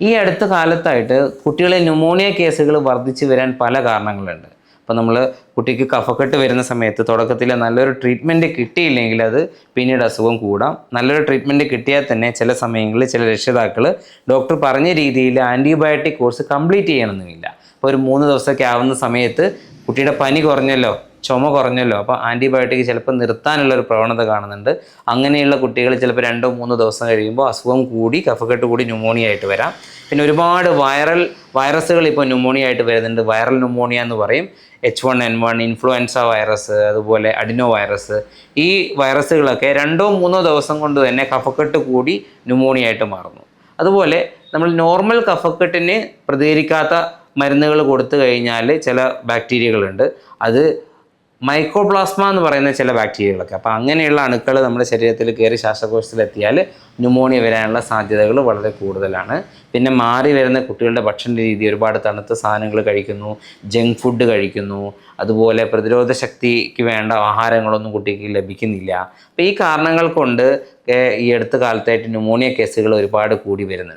ഈ അടുത്ത കാലത്തായിട്ട് കുട്ടികളിൽ ന്യൂമോണിയ കേസുകൾ വർദ്ധിച്ചു വരാൻ പല കാരണങ്ങളുണ്ട്. അപ്പോൾ നമ്മൾ കുട്ടിക്ക് കഫക്കെട്ട് വരുന്ന സമയത്ത് തുടക്കത്തിൽ നല്ലൊരു ട്രീറ്റ്മെന്റ് കിട്ടിയില്ലെങ്കിൽ അത് പിന്നീട് അസുഖം കൂടാം. നല്ലൊരു ട്രീറ്റ്മെന്റ് കിട്ടിയാൽ തന്നെ ചില സമയങ്ങളിൽ ചില രക്ഷിതാക്കൾ ഡോക്ടർ പറഞ്ഞ രീതിയിൽ ആന്റിബയോട്ടിക് കോഴ്സ് കംപ്ലീറ്റ് ചെയ്യണമെന്നില്ല. അപ്പോൾ ഒരു മൂന്ന് ദിവസമൊക്കെ ആവുന്ന സമയത്ത് കുട്ടിയുടെ പനി കുറഞ്ഞല്ലോ ചുമ കുറഞ്ഞല്ലോ അപ്പോൾ ആന്റിബയോട്ടിക് ചിലപ്പോൾ നിർത്താനുള്ള ഒരു പ്രവണത കാണുന്നുണ്ട്. അങ്ങനെയുള്ള കുട്ടികൾ ചിലപ്പോൾ രണ്ടോ മൂന്നോ ദിവസം കഴിയുമ്പോൾ അസുഖം കൂടി കഫക്കെട്ട് കൂടി ന്യൂമോണിയ ആയിട്ട് വരാം. പിന്നെ ഒരുപാട് വൈറൽ വൈറസുകൾ ഇപ്പോൾ ന്യൂമോണിയ ആയിട്ട് വരുന്നുണ്ട്. വൈറൽ ന്യൂമോണിയ എന്ന് പറയും. H one N one influenza virus അതുപോലെ അഡിനോ വൈറസ് ഈ വൈറസുകളൊക്കെ രണ്ടോ മൂന്നോ ദിവസം കൊണ്ട് തന്നെ കഫക്കെട്ട് കൂടി ന്യൂമോണിയ ആയിട്ട് മാറുന്നു. അതുപോലെ നമ്മൾ നോർമൽ കഫക്കെട്ടിന് പ്രതികരിക്കാത്ത മരുന്നുകൾ കൊടുത്തു കഴിഞ്ഞാൽ ചില ബാക്ടീരിയകളുണ്ട്. അത് മൈക്രോപ്ലാസ്മ എന്ന് പറയുന്ന ചില ബാക്ടീരിയകളൊക്കെ. അപ്പോൾ അങ്ങനെയുള്ള അണുക്കൾ നമ്മുടെ ശരീരത്തിൽ കയറി ശ്വാസകോശത്തിലെത്തിയാൽ ന്യൂമോണിയ വരാനുള്ള സാധ്യതകൾ വളരെ കൂടുതലാണ്. പിന്നെ മാറി വരുന്ന കുട്ടികളുടെ ഭക്ഷണ രീതി ഒരുപാട് തണുത്ത സാധനങ്ങൾ കഴിക്കുന്നു ജങ്ക് ഫുഡ് കഴിക്കുന്നു അതുപോലെ പ്രതിരോധ ശക്തിക്ക് വേണ്ട ആഹാരങ്ങളൊന്നും കുട്ടിക്ക് ലഭിക്കുന്നില്ല. അപ്പോൾ ഈ കാരണങ്ങൾ കൊണ്ട് ഈ അടുത്ത കാലത്തായിട്ട് ന്യൂമോണിയ കേസുകൾ ഒരുപാട് കൂടി വരുന്നുണ്ട്.